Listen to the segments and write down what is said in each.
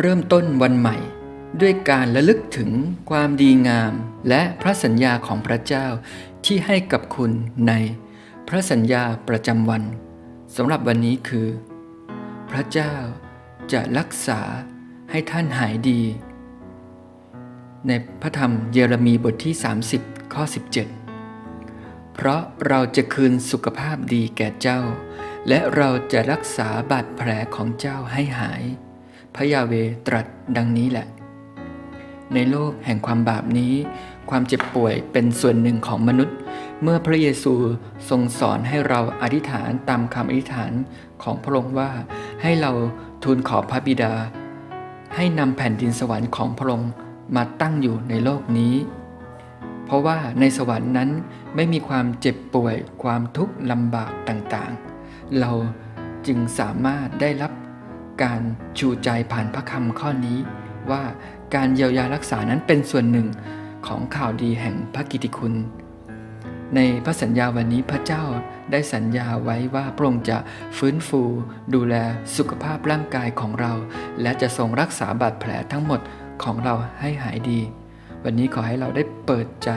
เริ่มต้นวันใหม่ ด้วยการระลึกถึงความดีงาม และพระสัญญาของพระเจ้าที่ให้กับคุณในพระสัญญาประจำวันสำหรับวันนี้คือ พระเจ้าจะรักษาให้ท่านหายดี ในพระธรรมเยเรมีบทที่ 30 ข้อ 17 เพราะเราจะคืนสุขภาพดีแก่เจ้า และเราจะรักษาบาดแผลของเจ้าให้หาย พระยาเวตรัสดังนี้แหละ ในโลกแห่งความบาปนี้ ความเจ็บป่วยเป็นส่วนหนึ่งของมนุษย์ เมื่อพระเยซูทรงสอนให้เราอธิษฐานตามคำอธิษฐานของพระองค์ว่า ให้เราทูลขอพระบิดา ให้นำแผ่นดินสวรรค์ของพระองค์มาตั้งอยู่ในโลกนี้ เพราะว่าในสวรรค์นั้นไม่มีความเจ็บป่วยความทุกข์ลำบากต่างๆ เราจึงสามารถได้รับ การชูใจผ่านพระคำข้อนี้ ว่าการเยียวยารักษานั้นเป็นส่วนหนึ่งของข่าวดีแห่งพระกิติคุณ ในพระสัญญาวันนี้พระเจ้าได้สัญญาไว้ว่าพระองค์จะฟื้นฟู ดูแลสุขภาพร่างกายของเรา และจะทรงรักษาบาดแผลทั้งหมดของเราให้หายดี วันนี้ขอให้เราได้เปิดใจ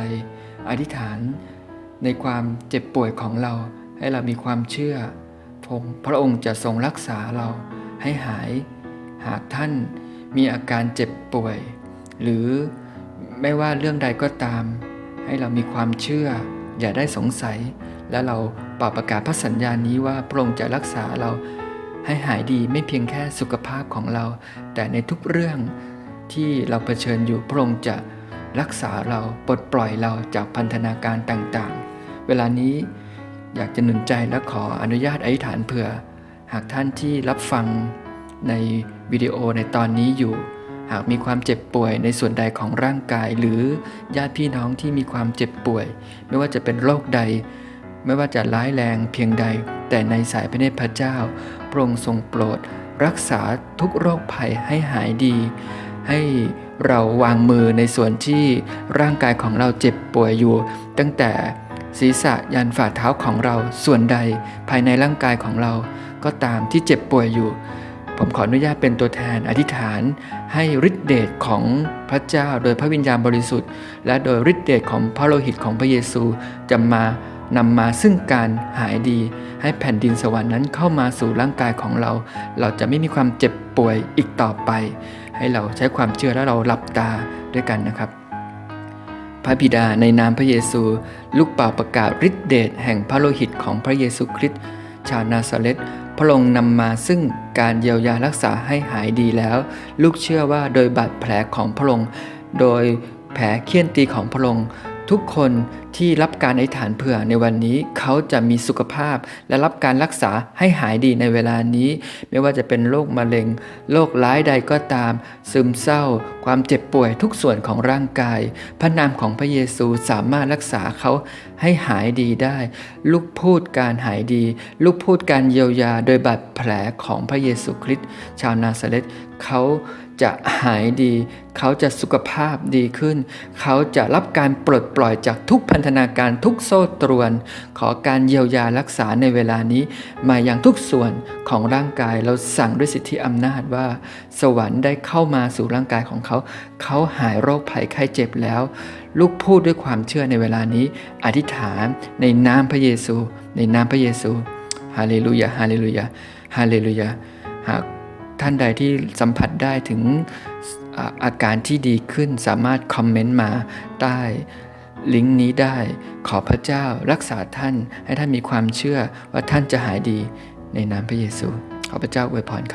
อธิษฐาน ในความเจ็บป่วยของเรา ให้เรามีความเชื่อพระองค์จะทรงรักษาเรา ให้หาย หากท่านมีอาการเจ็บป่วย หรือไม่ว่าเรื่องใดก็ตาม ให้เรามีความเชื่อ อย่าได้สงสัย และเราป่าประกาศพระสัญญานี้ว่าพระองค์จะรักษาเราให้หายดีไม่เพียงแค่สุขภาพของเรา แต่ในทุกเรื่องที่เราเผชิญอยู่พระองค์จะรักษาเราปลดปล่อยเราจากพันธนาการต่างๆ เวลานี้อยากจะหนุนใจและขออนุญาตอธิษฐานเผื่อ หากท่านที่รับฟังในวิดีโอในตอนนี้อยู่ หากมีความเจ็บป่วยในส่วนใดของร่างกาย หรือญาติพี่น้องที่มีความเจ็บป่วย ไม่ว่าจะเป็นโรคใด ไม่ว่าจะร้ายแรงเพียงใด แต่ในสายพระเนตรพระเจ้าพระองค์ทรงโปรด รักษาทุกโรคภัยให้หายดี ให้เราวางมือในส่วนที่ร่างกายของเราเจ็บป่วยอยู่ ตั้งแต่ศีรษะยันฝ่าเท้าของเราส่วนใดภายในร่างกายของเรา ก็ตามที่เจ็บป่วยอยู่ ผมขออนุญาตเป็นตัวแทนอธิษฐาน ให้ฤทธิเดชของพระเจ้าโดยพระวิญญาณบริสุทธิ์ และโดยฤทธิเดชของพระโลหิตของพระเยซูจะมานำมาซึ่งการหายดี ให้แผ่นดินสวรรค์นั้นเข้ามาสู่ร่างกายของเรา เราจะไม่มีความเจ็บป่วยอีกต่อไป ให้เราใช้ความเชื่อและเราหลับตาด้วยกันนะครับพระบิดาในนามพระเยซู ลูกเป่าประกาศฤทธิเดชแห่งพระโลหิตของพระเยซูคริสต์ชาวนาซาเรต พระองค์นำมาซึ่งการเยียวยารักษาให้หายดีแล้ว ลูกเชื่อว่าโดยบาดแผลของพระองค์ โดยแผลเคี่ยนตีของพระองค์ ทุกคนที่รับการอธิษฐานเผื่อในวันนี้เขาจะมีสุขภาพ และรับการรักษาให้หายดีในเวลานี้ ไม่ว่าจะเป็นโรคมะเร็งโรคร้ายใดก็ตาม ซึมเศร้า ความเจ็บป่วยทุกส่วนของร่างกาย พระนามของพระเยซูสามารถรักษาเขาให้หายดีได้ ลูกพูดการหายดี ลูกพูดการเยียวยาโดยบาดแผลของพระเยซูคริสต์ชาวนาซาเรตเขาจะหายดี เขาจะสุขภาพดีขึ้น เขาจะรับการปลดปล่อยจากทุกพันธนาการทุกโซ่ตรวน ขอการเยียวยารักษาในเวลานี้ มาอย่างทุกส่วนของร่างกายเราสั่งด้วยสิทธิอำนาจว่า สวรรค์ได้เข้ามาสู่ร่างกายของเขา เขาหายโรคภัยไข้เจ็บแล้ว ลูกพูดด้วยความเชื่อในเวลานี้ อธิษฐานในนามพระเยซู ในนามพระเยซูฮาเลลูยาฮาเลลูยาฮาเลลูยาหากท่านใดที่สัมผัสได้ถึงอาการที่ดีขึ้นสามารถคอมเมนต์มาใต้ ลิงก์นี้ได้ ขอพระเจ้ารักษาท่านให้ท่านมีความเชื่อว่าท่านจะหายดีในนามพระเยซู ขอพระเจ้าอวยพรครับ